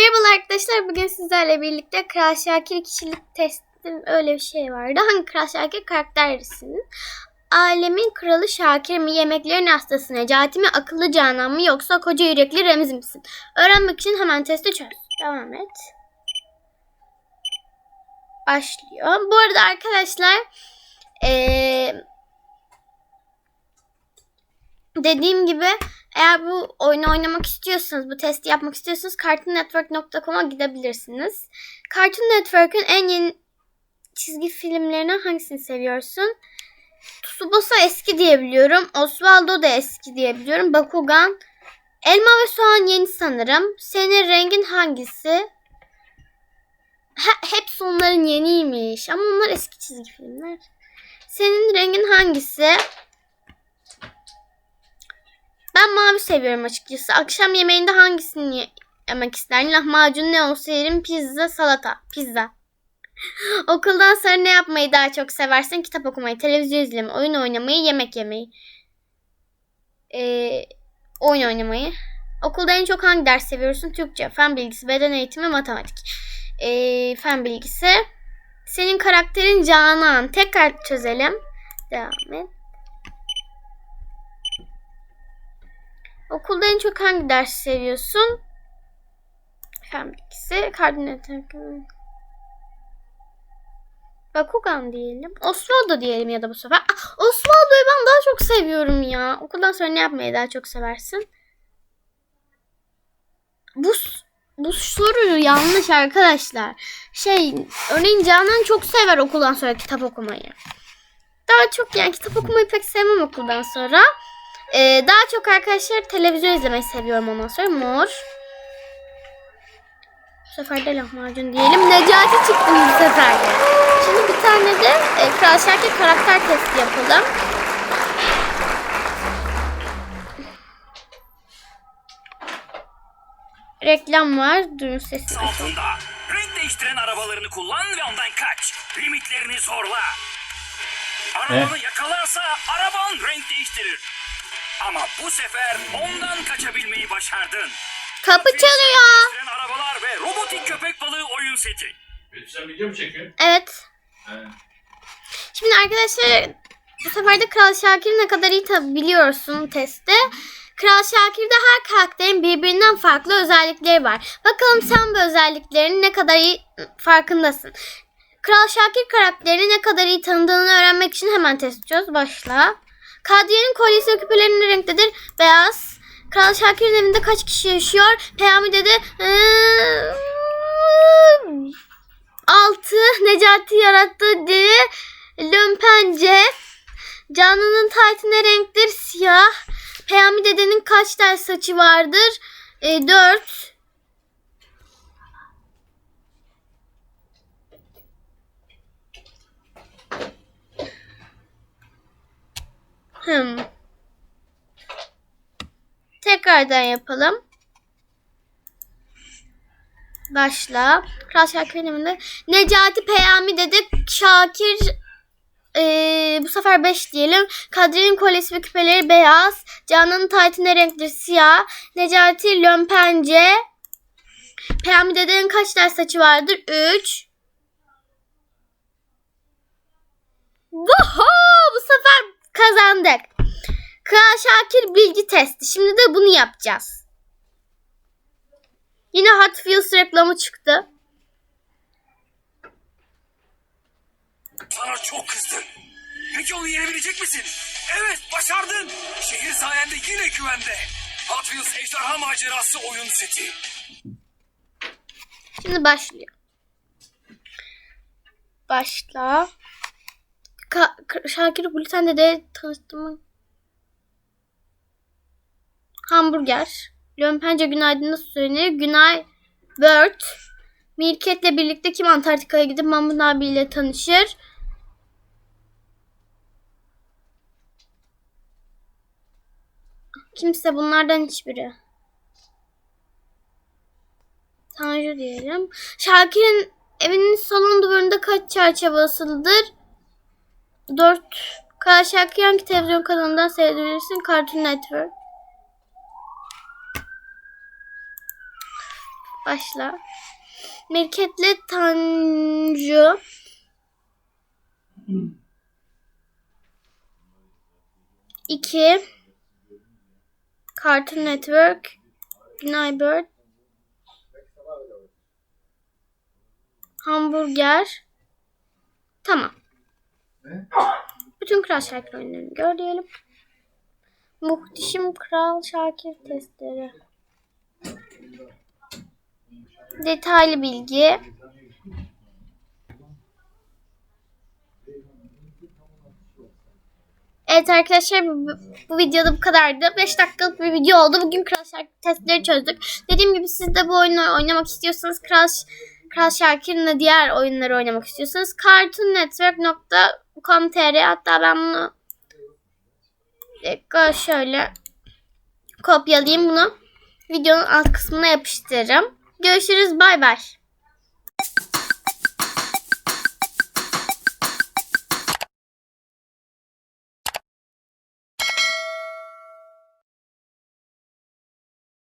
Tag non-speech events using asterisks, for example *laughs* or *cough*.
Merhabalar arkadaşlar. Bugün sizlerle birlikte Kral Şakir kişilik testim öyle bir şey vardı. *laughs* Hangi Kral Şakir karakterisiniz? Alemin kralı Şakir mi? Yemeklerin hastası Necati mi? Akıllı Canan mı? Yoksa koca yürekli Remzi misin? Öğrenmek için hemen testi çöz. Devam et. Başlıyor. Bu arada arkadaşlar eee dediğim gibi eğer bu oyunu oynamak istiyorsanız, bu testi yapmak istiyorsanız cartoonnetwork.com'a gidebilirsiniz. Cartoon Network'ün en yeni çizgi filmlerinden hangisini seviyorsun? Tsubasa eski diyebiliyorum. Osvaldo da eski diyebiliyorum. Bakugan. Elma ve soğan yeni sanırım. Senin rengin hangisi? Ha, hepsi onların yeniymiş. Ama onlar eski çizgi filmler. Senin rengin hangisi? Ben mavi seviyorum açıkçası. Akşam yemeğinde hangisini ye- yemek isterdin? Lahmacun ne olsa yerim. Pizza, salata. Pizza. *laughs* Okuldan sonra ne yapmayı daha çok seversin? Kitap okumayı, televizyon izlemeyi, oyun oynamayı, yemek yemeyi. Ee, oyun oynamayı. Okulda en çok hangi ders seviyorsun? Türkçe, fen bilgisi, beden eğitimi, matematik. Ee, fen bilgisi. Senin karakterin Canan. Tekrar çözelim. Devam et. Okulda en çok hangi ders seviyorsun? Fen bilgisi, koordinatör. Bakugan diyelim. Osvaldo diyelim ya da bu sefer. Ah, Osvaldo'yu ben daha çok seviyorum ya. Okuldan sonra ne yapmayı daha çok seversin? Bu bu soru yanlış arkadaşlar. Şey, örneğin Canan çok sever okuldan sonra kitap okumayı. Daha çok yani kitap okumayı pek sevmem okuldan sonra. Ee, daha çok arkadaşlar televizyon izlemeyi seviyorum ondan sonra. Mor. Bu sefer de lahmacun diyelim. Necati çıktı bu sefer de. Şimdi bir tane de e, Kral Şakir karakter testi yapalım. Reklam var. Durun sesini açalım. altında. Renk değiştiren arabalarını kullan ve ondan kaç. Limitlerini zorla. Arabanı yakalarsa araban renk değiştirir. Ama bu sefer ondan kaçabilmeyi başardın. Kapı çalıyor. Değiştiren arabalar ve robotik köpek balığı oyun seti. Betül sen video mu çekiyorsun? Evet. He. Şimdi arkadaşlar bu sefer de Kral Şakir'i ne kadar iyi tabi biliyorsun testte. Kral Şakir'de her karakterin birbirinden farklı özellikleri var. Bakalım sen bu özelliklerin ne kadar iyi farkındasın. Kral Şakir karakterini ne kadar iyi tanıdığını öğrenmek için hemen test ediyoruz. Başla. Kadriye'nin kolyesi ve küpeleri ne renktedir? Beyaz. Kral Şakir'in evinde kaç kişi yaşıyor? Peyami dedi. "Ee, Altı. Necati yarattı diye. Lömpence. Canlı'nın taytı ne renktir? Siyah. Peyami dedenin kaç tel saçı vardır? E, dört. Hmm. Tekrardan yapalım. Başla. Kral Şakir filminde Necati Peyami dedik. Şakir eee, bu sefer 5 diyelim. Kadri'nin kolyesi ve küpeleri beyaz. Canan'ın taytı ne renktir? Siyah. Necati lömpence. Peyami dedenin kaç tane saçı vardır? 3. Vuhu! Bu sefer kazandık. Kral Şakir bilgi testi. Şimdi de bunu yapacağız. Yine Hot Wheels reklamı çıktı. Sana çok kızdım. Peki onu yenebilecek misin? Evet başardın. Şehir sayende yine güvende. Hot Wheels Ejderha Macerası oyun seti. Şimdi başlıyor. Başla. Ka- Şakir Gülten de tanıştım. Hamburger. Lömpence günaydın nasıl söylenir? Günay Bird. Mirket'le birlikte kim Antarktika'ya gidip Mahmut abiyle tanışır? Kimse bunlardan hiçbiri. Tanju diyelim. Şakir'in evinin salon duvarında kaç çerçeve asılıdır? 4. Kral Şakir hangi televizyon kanalından seyredebilirsin? Cartoon Network. Başla. Mirketli Tanju. İki. Cartoon Network. Günaybird. Hamburger. Tamam. Bütün Kral Şakir oyunlarını gör diyelim. Muhteşem Kral Şakir testleri. Detaylı bilgi. Evet arkadaşlar bu, videoda bu kadardı. 5 dakikalık bir video oldu. Bugün Kral Şakir testleri çözdük. Dediğim gibi siz de bu oyunu oynamak istiyorsanız Kral, Kral Şakir'in diğer oyunları oynamak istiyorsanız cartoonnetwork.com.tr hatta ben bunu şöyle kopyalayayım bunu. Videonun alt kısmına yapıştırırım. Görüşürüz. Bay bay.